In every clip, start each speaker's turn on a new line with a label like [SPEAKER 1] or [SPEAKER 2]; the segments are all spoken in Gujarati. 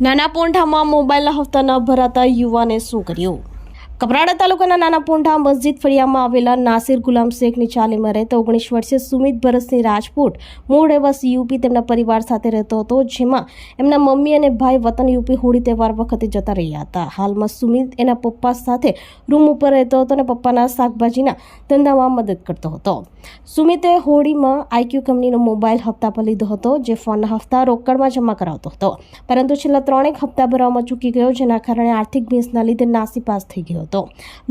[SPEAKER 1] નાના પોંઢામાં મોબાઈલના હપ્તા ન ભરાતા યુવાને શું કર્યું? કપરાડા તાલુકાના નાના પોંઢા મસ્જિદ ફળિયામાં આવેલા નાસિર ગુલામ શેખની ચાલીમાં રહેતો ઓગણીસ વર્ષીય સુમિત ભરતસિંહ રાજપૂત, મૂળ રહેવાસી યુપી, તેમના પરિવાર સાથે રહેતો હતો, જેમાં એમના મમ્મી અને ભાઈ વતન યુપી હોળી તહેવાર વખતે જતા રહ્યા હતા. હાલમાં સુમિત એના પપ્પા સાથે રૂમ ઉપર રહેતો હતો અને પપ્પાના શાકભાજીના ધંધામાં મદદ કરતો હતો. સુમિતે હોળીમાં આઈક્યુ કંપનીનો મોબાઈલ હપ્તા પર લીધો હતો, જે ફોનના હપ્તા રોકડમાં જમા કરાવતો હતો. પરંતુ છેલ્લા ત્રણેક હપ્તા ભરવામાં ચૂકી ગયો, જેના કારણે આર્થિક ભેંસના લીધે નાસીપાસ થઈ ગયો હતો.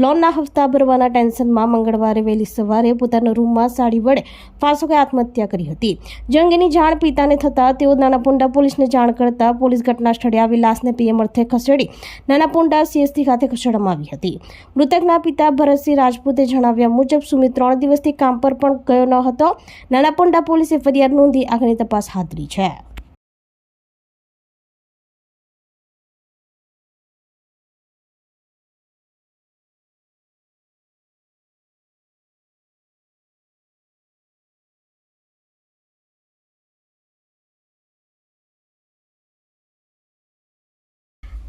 [SPEAKER 1] લોનના હપ્તા ભરવાના ટેન્શનમાં મંગળવારે વહેલી સવારે પોતાના રૂમમાં સાડી વડે ફાંસો કે આત્મહત્યા કરી હતી. જે અંગેની જાણ પિતાને થતાં તેઓ નાનાપુંડા પોલીસને જાણ કરતા પોલીસ ઘટના સ્થળે આવી લાશને પીએમ અર્થે ખસેડી નાનાપોંડા સીએસટી ખાતે ખસેડવામાં આવી હતી. મૃતકના પિતા ભરતસિંહ રાજપૂતે જણાવ્યા મુજબ સુમિત ત્રણ દિવસથી કામ પર પણ ગયો ન હતો. નાનાપુંડા પોલીસે ફરિયાદ નોંધી આગળની તપાસ હાથ ધરી છે.